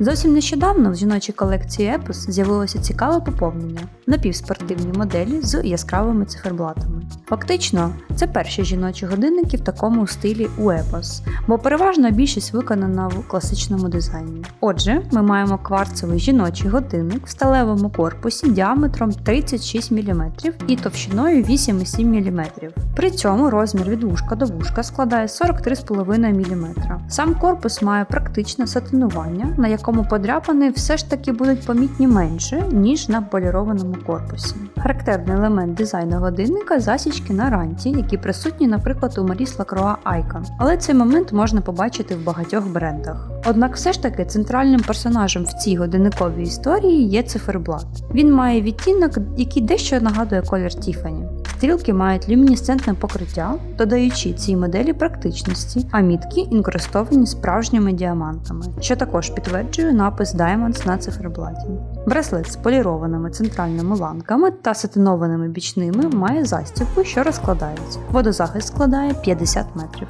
Зовсім нещодавно в жіночій колекції Epos з'явилося цікаве поповнення напівспортивні моделі з яскравими циферблатами. Фактично, це перші жіночі годинники в такому стилі у Epos, бо переважна більшість виконана в класичному дизайні. Отже, ми маємо кварцевий жіночий годинник в сталевому корпусі діаметром 36 мм і товщиною 8,7 мм. При цьому розмір від вушка до вушка складає 43,5 мм. Сам корпус має практичне сатинування, на якому подряпини все ж таки будуть помітні менше, ніж на полірованому корпусі. Характерний елемент дизайну годинника засічки на ранті, які присутні, наприклад, у Маріс Lacroix Icon. Але цей момент можна побачити в багатьох брендах. Однак все ж таки центральним персонажем в цій годинниковій історії є циферблат. Він має відтінок, який дещо нагадує колір Тіфані. Стрілки мають люмінесцентне покриття, додаючи цій моделі практичності, а мітки інкрустовані справжніми діамантами, що також підтверджує напис Diamonds на циферблаті. Браслет з полірованими центральними ланками та сатинованими бічними має застібку, що розкладається. Водозахист складає 50 метрів.